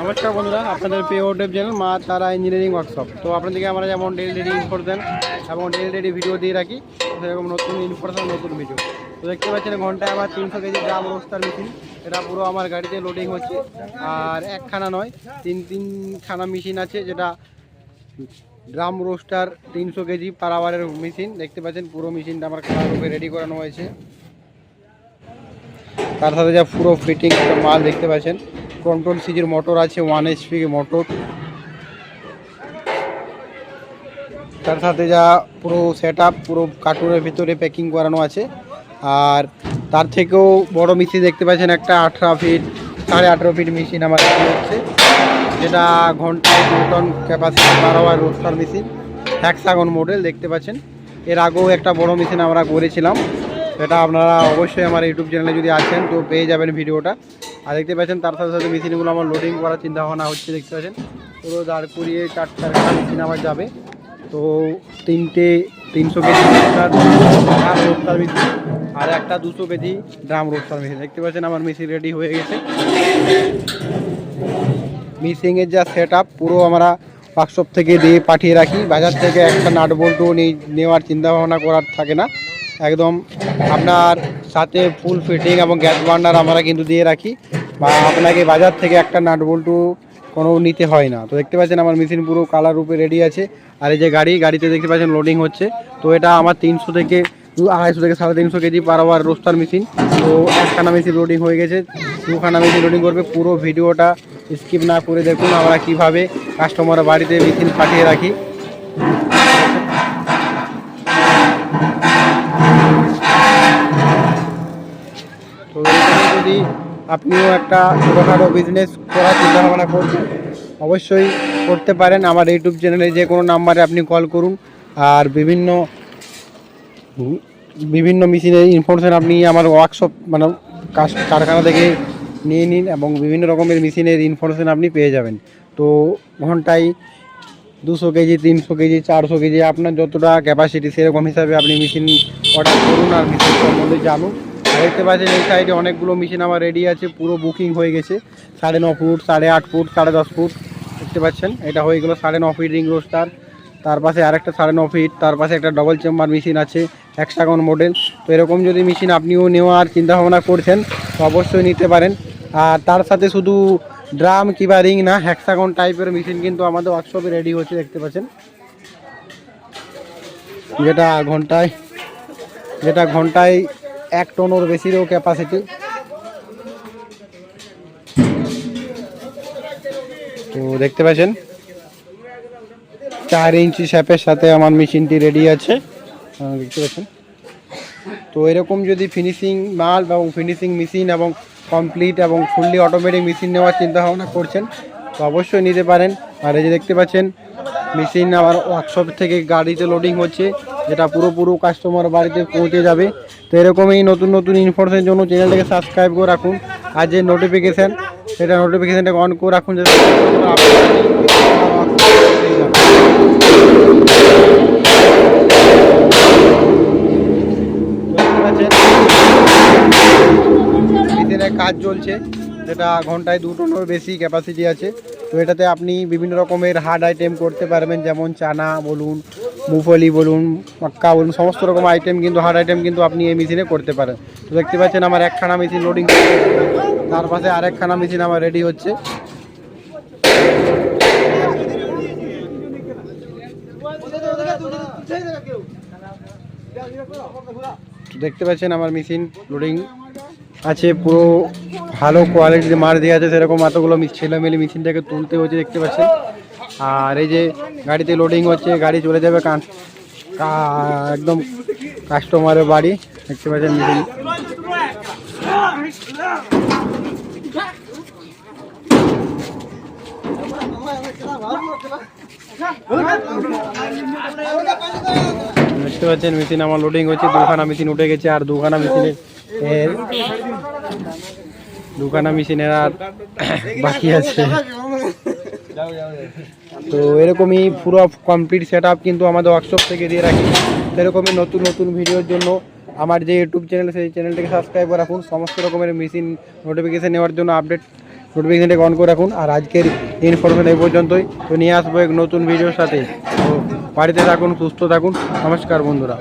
নমস্কার বন্ধুরা, আপনাদের প্রিয় ওটেপ চ্যানেল মা তারা ইঞ্জিনিয়ারিং ওয়ার্কশপ তো আপনাদেরকে আমরা যেমন ডেলি ডেলি ইনফরমেশন এবং ডেলি ডেলি ভিডিও দিয়ে রাখি, সেরকম নতুন ইনফরমেশন নতুন ভিডিও তো দেখতে পাচ্ছেন, ঘন্টায় আমার তিনশো কেজি গ্রাম রোস্টার মেশিন এটা পুরো আমার গাড়িতে লোডিং হচ্ছে। আর একখানা নয়, তিন, তিনখানা মেশিন আছে, যেটা ড্রাম রোস্টার তিনশো কেজি পার আওয়ারের মেশিন দেখতে পাচ্ছেন, পুরো মেশিনটা আমার খাওয়ার রূপে রেডি করানো হয়েছে। তার সাথে যা পুরো ফিটিং মাল দেখতে পাচ্ছেন। কন্ট্রোল সিজির মোটর আছে ওয়ান এইচপি মোটর তার সাথে যা পুরো সেট পুরো কার্টুনের ভিতরে প্যাকিং করানো আছে। আর তার থেকেও বড় মেশিন দেখতে পাচ্ছেন, একটা আঠেরো ফিট সাড়ে আঠেরো ফিট মেশিন আমার হচ্ছে। যেটা ঘন্টায় দু টন ক্যাপাসিটি বারো আর রোস্টার মেশিন হ্যাক্সাগন মডেল দেখতে পাচ্ছেন। এর আগেও একটা বড় মেশিন আমরা করেছিলাম। সেটা আপনারা অবশ্যই আমার ইউটিউব চ্যানেলে যদি আছেন তো পেয়ে যাবেন ভিডিওটা। আর দেখতে পাচ্ছেন, তার সাথে সাথে মেশিনগুলো আমার লোডিং করার চিন্তা ভাবনা হচ্ছে, দেখতে পাচ্ছেন। পুরো দাঁড় করিয়ে চার চারটা মেশিন আমার যাবে। তো তিনটে তিনশো কেজি রোস্টার মেশিন আর একটা দুশো কেজি ড্রাম রোস্টার মেশিন দেখতে পাচ্ছেন, আমার মেশিন রেডি হয়ে গেছে। মিসিংয়ের যা সেট পুরো আমরা ওয়ার্কশপ থেকে দিয়ে পাঠিয়ে রাখি। বাজার থেকে একটা নাট বল্টু নেওয়ার চিন্তা ভাবনা করার থাকে না। একদম আপনার সাথে ফুল ফিটিং এবং গ্যাস বার্নার আমরা কিন্তু দিয়ে রাখি বা আপনাকে বাজার থেকে একটা নাট বল্টু কোনো নিতে হয় না। তো দেখতে পাচ্ছেন আমার মেশিন পুরো কালার রূপে রেডি আছে। আর এই যে গাড়ি, গাড়িতে দেখতে পাচ্ছেন লোডিং হচ্ছে। তো এটা আমার তিনশো থেকে আড়াইশো থেকে সাড়ে তিনশো KG per hour roaster machine তো একখানা মেশিন লোডিং হয়ে গেছে। দুখানা মেশিন লোডিং করবে। পুরো ভিডিওটা স্কিপ না করে দেখুন আমরা কীভাবে কাস্টমার বাড়িতে মেশিন পাঠিয়ে রাখি। যদি আপনিও একটা ছোটোখাটো বিজনেস করার চিন্তা ভাবনা করছেন, অবশ্যই করতে পারেন। আমার ইউটিউব চ্যানেলে যে কোনো নাম্বারে আপনি কল করুন। আর বিভিন্ন বিভিন্ন মেশিনের ইনফরমেশান আপনি আমার ওয়ার্কশপ মানে কারখানা থেকে নিয়ে নিন এবং বিভিন্ন রকমের মেশিনের ইনফরমেশান আপনি পেয়ে যাবেন। তো ঘন্টায় দুশো কেজি, তিনশো কেজি, চারশো কেজি, আপনার যতটা ক্যাপাসিটি সেরকম হিসাবে আপনি মেশিন অর্ডার করুন আর মেশিন সম্বন্ধে জানুন। দেখতে পাচ্ছেন এই সাইডে অনেকগুলো মেশিন আমার রেডি আছে, পুরো বুকিং হয়ে গেছে। সাড়ে ন ফুট, সাড়ে আট ফুট, সাড়ে দশ ফুট, দেখতে পাচ্ছেন? এটা হয়ে গেলো সাড়ে ন ফিট রিং রোস্টার তার পাশে আরেকটা সাড়ে ন ফিট তার পাশে একটা ডবল চেম্বার মেশিন আছে একশাগন মডেল তো এরকম যদি মেশিন আপনিও নেওয়ার চিন্তা ভাবনা করছেন, তো অবশ্যই নিতে পারেন। আর তার সাথে শুধু ড্রাম কিংবা রিং না হ্যাক্সাগন টাইপের মেশিন কিন্তু আমাদের ওয়ার্কশপে রেডি হচ্ছে, দেখতে পাচ্ছেন? যেটা ঘন্টায় যেটা ঘন্টায় এক টনের বেশিরও ক্যাপাসিটি তো দেখতে পাচ্ছেন, চার ইঞ্চি শ্যাপের সাথে আমার মেশিনটি রেডি আছে। দেখতে পাচ্ছেন। তো এরকম যদি ফিনিশিং মাল এবং ফিনিশিং মেশিন এবং কমপ্লিট এবং ফুললি অটোমেটিক মেশিন নেওয়ার চিন্তা ভাবনা করছেন, তো অবশ্যই নিতে পারেন। আর এই যে দেখতে পাচ্ছেন মেশিন আমার ওয়ার্কশপ থেকে গাড়িতে লোডিং হচ্ছে। যেটা পুরো পুরো কাস্টমার বাড়িতে পৌঁছে যাবে। তো এরকমই নতুন নতুন ইনফরমেশনের জন্য চ্যানেলটাকে সাবস্ক্রাইব করে রাখুন। আর যে নোটিফিকেশান সেটা নোটিফিকেশানটাকে অন করে রাখুন কাজ চলছে। যেটা ঘন্টায় দু বেশি ক্যাপাসিটি আছে। তো এটাতে আপনি বিভিন্ন রকমের হার্ড আইটেম করতে পারবেন, যেমন চানা, বলুন মুফলি বলুন, মাক্কা বলুন, সমস্ত রকম আইটেম কিন্তু হার্ড আইটেম কিন্তু আপনি এই মেশিনে করতে পারেন। তো দেখতে পাচ্ছেন আমার একখানা মেশিন লোডিং তার পাশে আরেকখানা মেশিন আমার রেডি হচ্ছে। দেখতে পাচ্ছেন আমার মেশিন লোডিং আছে, পুরো ভালো কোয়ালিটির মার দেওয়া আছে, সেরকম এতগুলো মি- ছেলে মেলে মেশিনটাকে তুলতে হচ্ছে, দেখতে পাচ্ছেন। আর এই যে গাড়িতে লোডিং হচ্ছে, গাড়ি চলে যাবে কান একদম কাস্টমারের বাড়ি, দেখতে পাচ্ছেন মেশিন দেখতে পাচ্ছেন মেশিন আমার লোডিং হচ্ছে, দুখানা মেশিন উঠে গেছে, আর দুখানা মেশিনের এর দুখানা মেশিনের আর বাকি আছে। তো এরকমই পুরো কমপ্লিট সেট কিন্তু আমাদের ওয়ার্কশপ থেকে দিয়ে রাখি। সেরকমই নতুন নতুন ভিডিওর জন্য আমার যে ইউটিউব চ্যানেল সেই চ্যানেলটাকে সাবস্ক্রাইব করে রাখুন। সমস্ত রকমের মেশিন নোটিফিকেশান নেওয়ার জন্য আপডেট নোটিফিকেশনটাকে অন করে রাখুন। আর আজকের ইনফরমেশন এই পর্যন্তই। তো নিয়ে আসব এক নতুন ভিডিওর সাথে। তো বাড়িতে থাকুন, সুস্থ থাকুন। নমস্কার বন্ধুরা।